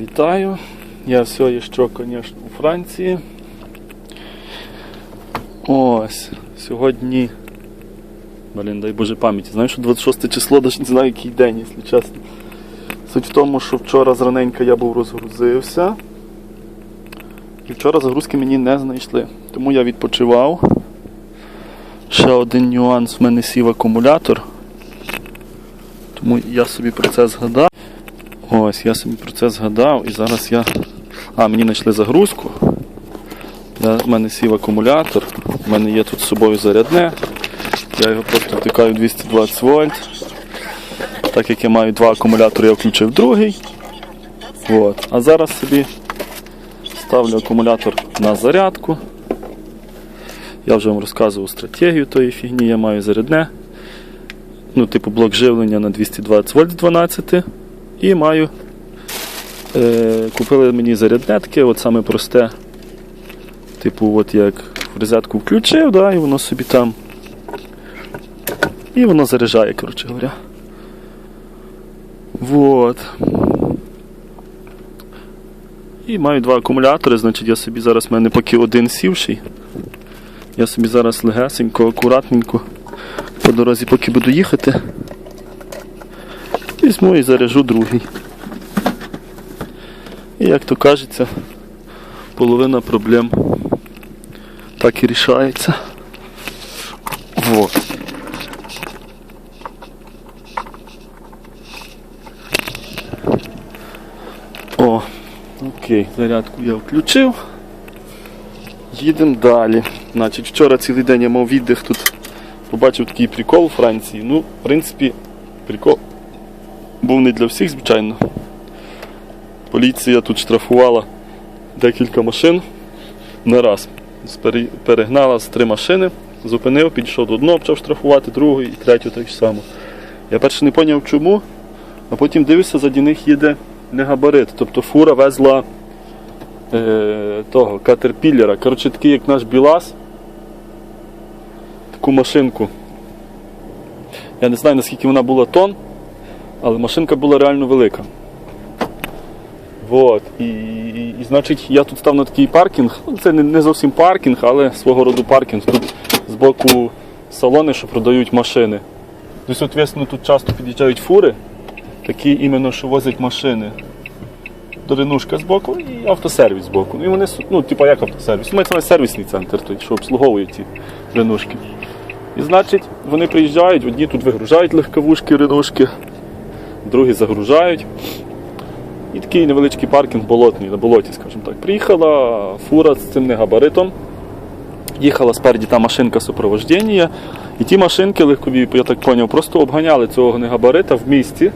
Вітаю. Я все ще, звісно, у Франції. Ось. Сьогодні. Блін, дай Боже пам'яті. Знаєш, що 26 число, навіть не знаю, який день, якщо чесно. Суть в тому, що вчора зраненька я був розгрузився. І вчора загрузки мені не знайшли. Тому я відпочивав. Ще один нюанс в мене сів акумулятор. Тому я собі про це згадав. Ось, я собі про це згадав і зараз я. А, мені знайшли загрузку. Я, в мене сів акумулятор, в мене є тут з собою зарядне. Я його просто втикаю 220 вольт. Так як я маю два акумулятори, я включив другий. От. А зараз собі ставлю акумулятор на зарядку. Я вже вам розказував стратегію тої фігні, я маю зарядне. Ну, типу блок живлення на 220 вольт з 12 і маю. Е, купили мені зарядне таке, от саме просте. Типу, от як в розетку включив, да, і воно собі там. І воно заряджає, коротше говоря. Вот. І маю два акумулятори, значить я собі зараз в мене поки один сівший. Я собі зараз легесенько, акуратненько по дорозі, поки буду їхати. Візьму і заряжу другий. І як то кажеться, половина проблем так і рішається. Вот. О, окей, зарядку я включив. Їдемо далі. Значить, вчора цілий день я мав віддих тут. Побачив такий прикол у Франції. Ну, в принципі, прикол був не для всіх, звичайно. Поліція тут штрафувала декілька машин на раз. Перегнала з три машини, зупинив, підійшов до одного, почав штрафувати, другу і третю так само. Я перше не зрозумів чому, а потім дивився, заді них їде не габарит. Тобто фура везла е, того катерпіллера. Коротше, такий як наш Білас. Таку машинку. Я не знаю наскільки вона була тонн, але машинка була реально велика. Вот. І, і, і значить я тут став на такий паркінг. Ну, Це не, не зовсім паркінг, але свого роду паркінг. Тут з боку салони, що продають машини. Ну, соответственно, тут часто під'їжджають фури, такі іменно, що возять машини. Доринушка з боку і автосервіс з боку. Ну, і вони, ну, типа як автосервіс? Мається на сервісний центр, той, що обслуговує ці ринушки. І значить, вони приїжджають, одні тут вигружають легковушки, ринушки, другі загружають. І такий невеличкий паркінг болотний, на болоті, скажімо так. Приїхала фура з цим негабаритом. Їхала спереді та машинка супроводження. І ті машинки легкові, я так зрозумів, просто обганяли цього негабарита в місті,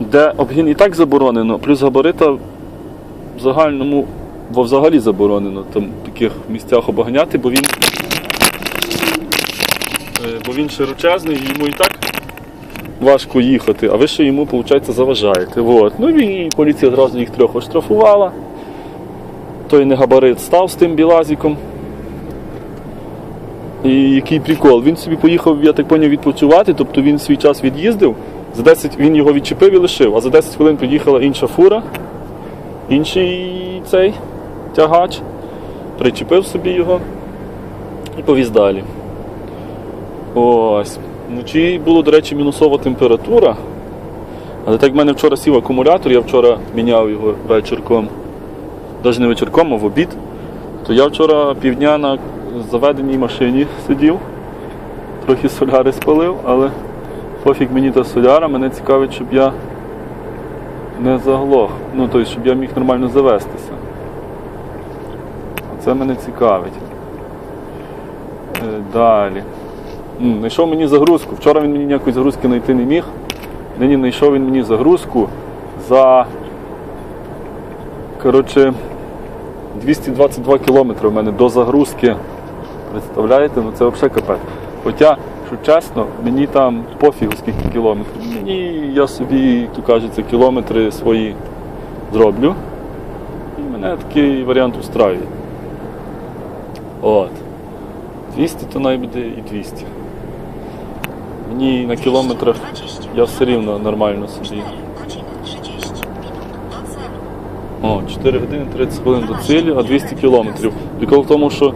де обгін і так заборонено, плюс габарита в загальному во взагалі заборонено там в таких місцях обганяти, бо він, е, бо він широчезний йому і так важко їхати, а ви ще йому, виходить, заважаєте. Вот. Ну і поліція одразу їх трьох оштрафувала. Той негабарит став з тим білазіком. І який прикол? Він собі поїхав, я так поняв, відпочивати, тобто він свій час від'їздив, за 10 він його відчепив і лишив, а за 10 хвилин приїхала інша фура, інший цей тягач, причепив собі його і повіз далі. Ось. Вночі була, до речі, мінусова температура. Але так в мене вчора сів акумулятор, я вчора міняв його вечірком, навіть не вечірком, а в обід. То я вчора півдня на заведеній машині сидів, трохи соляри спалив, але пофіг мені та соляра, мене цікавить, щоб я не заглох. Ну, тобто, щоб я міг нормально завестися. Це мене цікавить. Е, Далі. Знайшов мені загрузку. Вчора він мені ніякої загрузки знайти не міг. Нині знайшов він мені загрузку за коротше, 222 кілометри в мене до загрузки. Представляєте? Ну це взагалі капець. Хоча, що чесно, мені там пофігу скільки кілометрів. Мені я собі, як то кажеться, кілометри свої зроблю. І мене такий варіант устраює. От. 200 то найбуде і 200. Мені на кілометрах я все рівно нормально собі О, 4 години 30 хвилин до цілі, а 200 кілометрів. Прикол в тому, що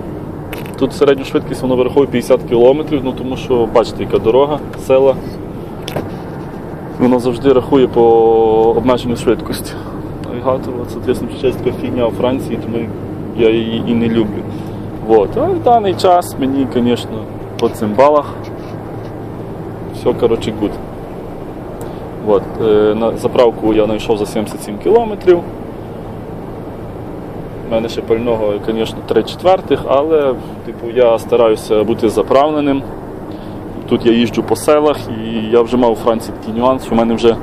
тут середню швидкість воно вираховує 50 кілометрів, ну тому що бачите, яка дорога, села. Воно завжди рахує по обмеженню швидкості. Навігатор, соответственно, ще така фігня у Франції, тому я її і не люблю. Вот. А в даний час мені, звісно, по цим балах все, коротше, good. Вот. Е, на заправку я знайшов за 77 кілометрів. У мене ще пального, звісно, 3 четвертих, але типу, я стараюся бути заправленим. Тут я їжджу по селах і я вже мав у Франції такий нюанс, в мене вже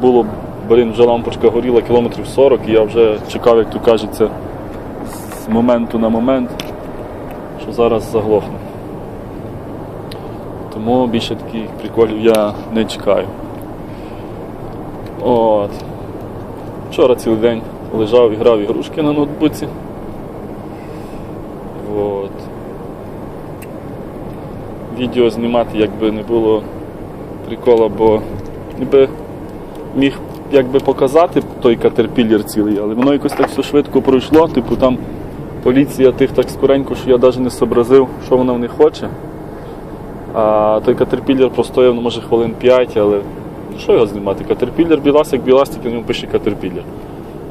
було, блін, вже лампочка горіла кілометрів 40, і я вже чекав, як то кажеться, з моменту на момент, що зараз заглохне. Тому більше таких приколів я не чекаю. От. Вчора цілий день лежав і грав ігрушки на ноутбуці. От. Відео знімати якби не було прикола, бо ніби міг якби показати той катерпіллер цілий, але воно якось так все швидко пройшло, типу там поліція тих так скоренько, що я навіть не зобразив, що вона в них хоче. А той катерпіллер простояв, ну, може, хвилин 5, але ну, що його знімати? Катерпіллер білас, як білас, тільки на ньому пише катерпіллер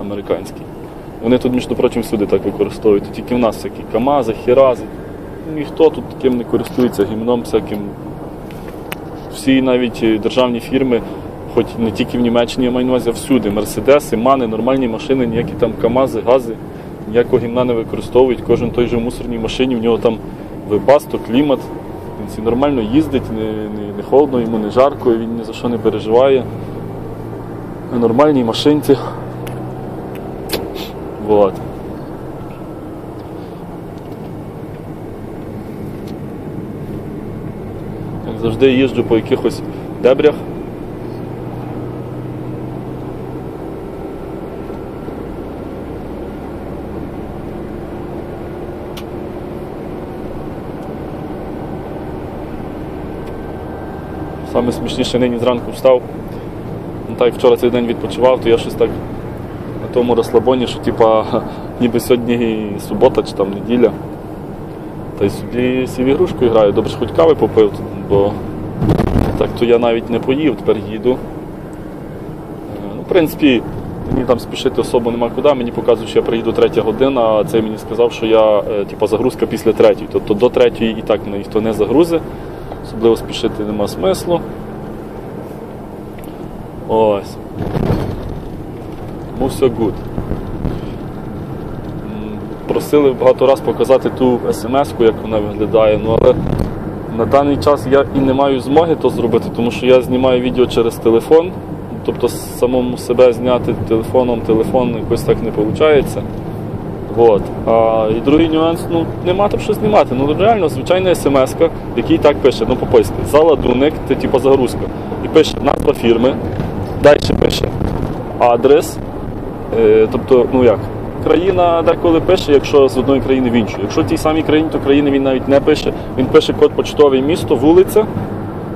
американський. Вони тут, між прочим, всюди так використовують. Тільки в нас всякі КАМАЗи, Хірази. Ніхто тут таким не користується гімном всяким. Всі навіть е, державні фірми, хоч не тільки в Німеччині, я маю на увазі, а всюди. Мерседеси, мани, нормальні машини, ніякі там КАМАЗи, гази, ніякого гімна не використовують. Кожен той же в мусорній машині, в нього там вебасто, клімат. Він нормально їздить, не, не, не холодно, йому не жарко, він ні за що не переживає. На нормальній машинці. Вот. Як завжди їжджу по якихось дебрях. Саме смішніше нині зранку встав. Ну, так як вчора цей день відпочивав, то я щось так на тому розслабоні, що типа ніби сьогодні субота чи там неділя. Та й собі сів ігрушку граю, добре, хоч кави попив, бо так то я навіть не поїв, тепер їду. Е, Ну, в принципі, мені там спішити особо нема куди, мені показують, що я приїду третя година, а цей мені сказав, що я типа, загрузка після третьої. Тобто до третьої і так ніхто не загрузи, особливо спішити нема смислу. Ось. Тому все good. Просили багато разів показати ту смс-ку, як вона виглядає, ну але на даний час я і не маю змоги то зробити, тому що я знімаю відео через телефон. Тобто самому себе зняти телефоном, телефон якось так не виходить. Вот. А, і другий нюанс, ну нема там що знімати. Ну реально звичайна смс-ка, який так пише, ну по-польськи, заладунок, це типу загрузка. І пише назва фірми, далі пише адрес. Е, тобто, ну як, країна деколи пише, якщо з одної країни в іншу. Якщо в тій самій країні, то країни він навіть не пише. Він пише код почтовий місто, вулиця.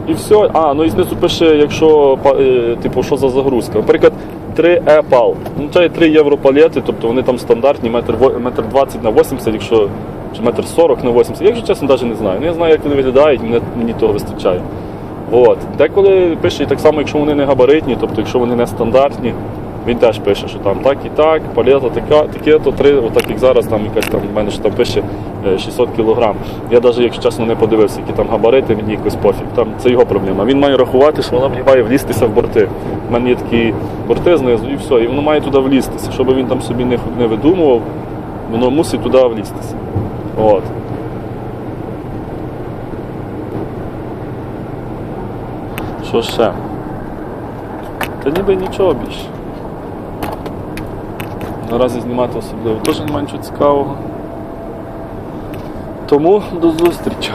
І все. А, ну і знизу пише, якщо е, типу, що за загрузка. Наприклад, 3 EPAL. Ну це 3 євро палети, тобто вони там стандартні, метр, метр 20 на 80, якщо чи метр 40 на 80. Я, Якщо чесно, навіть не знаю. Ну я знаю, як вони виглядають, мені, мені того вистачає. От. Деколи пише так само, якщо вони не габаритні, тобто якщо вони не стандартні, він теж пише, що там так і так, палета таке, то три, отак як зараз, там якась там в мене ж там пише е, 600 кг. Я навіть, якщо чесно, не подивився, які там габарити, мені якось пофіг. Там це його проблема. Він має рахувати, що вона має влізтися в борти. У мене є такі борти знизу, і все, і воно має туди влізтися. Щоб він там собі не, не видумував, воно мусить туди влізтися. От. Що ще? Та ніби нічого більше. Наразі знімати особливо теж немає нічого цікавого. Тому до зустрічі.